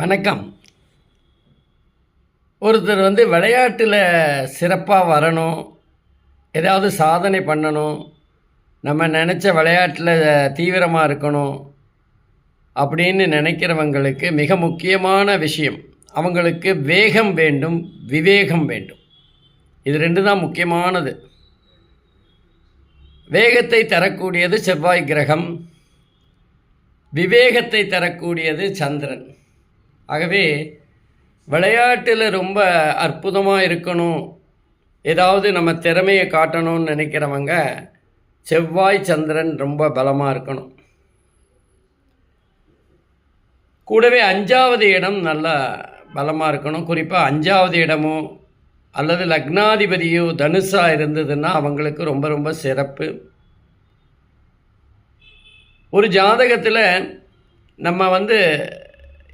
வணக்கம். ஒருத்தர் வந்து விளையாட்டில் சிறப்பாக வரணும் ஏதாவது சாதனை பண்ணணும் நம்ம நினச்ச விளையாட்டில் தீவிரமாக இருக்கணும் அப்படின்னு நினைக்கிறவங்களுக்கு மிக முக்கியமான விஷயம் அவங்களுக்கு வேகம் வேண்டும் விவேகம் வேண்டும். இது ரெண்டு தான் முக்கியமானது. வேகத்தை தரக்கூடியது செவ்வாய் கிரகம் விவேகத்தை தரக்கூடியது சந்திரன். ஆகவே விளையாட்டில் ரொம்ப அற்புதமாக இருக்கணும். ஏதாவது நம்ம திறமையை காட்டணும்னு நினைக்கிறவங்க செவ்வாய் சந்திரன் ரொம்ப பலமாக இருக்கணும். கூடவே அஞ்சாவது இடம் நல்லா பலமாக இருக்கணும். குறிப்பாக அஞ்சாவது இடமோ அல்லது லக்னாதிபதியோ தனுஷாக இருந்ததுன்னா அவங்களுக்கு ரொம்ப ரொம்ப சிறப்பு. ஒரு ஜாதகத்தில் நம்ம வந்து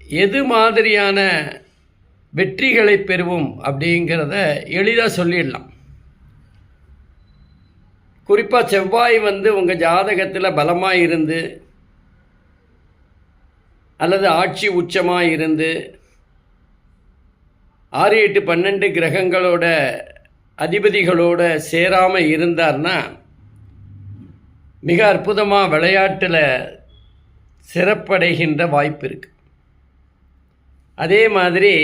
எது மாதிரியான வெற்றிகளை பெறுவோம் அப்படிங்கிறத எளிதாக சொல்லிடலாம். குறிப்பாக செவ்வாய் வந்து உங்கள் ஜாதகத்தில் பலமாக இருந்து அல்லது ஆட்சி உச்சமாக இருந்து ஆறு எட்டு பன்னெண்டு கிரகங்களோட அதிபதிகளோட சேராமல் இருந்தார்னா மிக அற்புதமாக விளையாட்டில் சிறப்படைகின்ற வாய்ப்பு இருக்குது அதே மாதிரி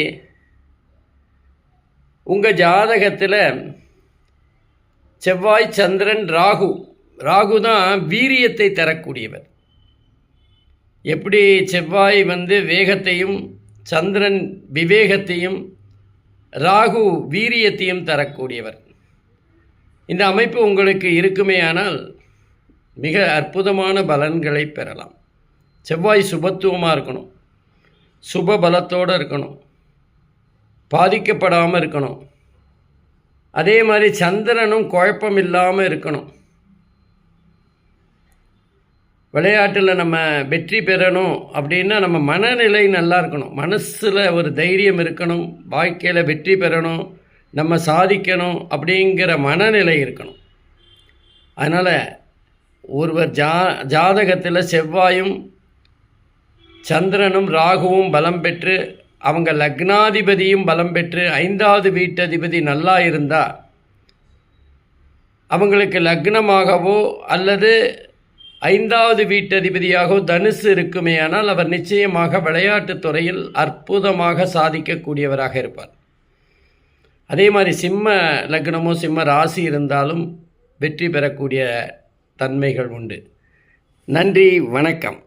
உங்கள் ஜாதகத்தில் செவ்வாய் சந்திரன் ராகு. ராகு தான் வீரியத்தை தரக்கூடியவர். எப்படி செவ்வாய் வந்து வேகத்தையும் சந்திரன் விவேகத்தையும் ராகு வீரியத்தையும் தரக்கூடியவர். இந்த அமைப்பு உங்களுக்கு இருக்குமே ஆனால் மிக அற்புதமான பலன்களை பெறலாம். செவ்வாய் சுபத்துவமாக இருக்கணும். சுப பலத்தோடு இருக்கணும். பாதிக்கப்படாமல் இருக்கணும். அதே மாதிரி சந்திரனும் குழப்பம் இல்லாமல் இருக்கணும். விளையாட்டில் நம்ம வெற்றி பெறணும் அப்படின்னா நம்ம மனநிலை நல்லா இருக்கணும். மனசில் ஒரு தைரியம் இருக்கணும். வாழ்க்கையில் வெற்றி பெறணும். நம்ம சாதிக்கணும் அப்படிங்கிற மனநிலை இருக்கணும். அதனால் ஒருவர் ஜா ஜாதகத்தில் செவ்வாயும் சந்திரனும் ராகுவும் பலம் பெற்று அவங்க லக்னாதிபதியும் பலம் பெற்று ஐந்தாவது வீட்டதிபதி நல்லா இருந்தால் அவங்களுக்கு லக்னமாகவோ அல்லது ஐந்தாவது வீட்டதிபதியாகவோ தனுசு இருக்குமே ஆனால் அவர் நிச்சயமாக விளையாட்டுத் துறையில் அற்புதமாக சாதிக்கக்கூடியவராக இருப்பார். அதே மாதிரி சிம்ம லக்னமோ சிம்ம ராசி இருந்தாலும் வெற்றி பெறக்கூடிய தன்மைகள் உண்டு. நன்றி வணக்கம்.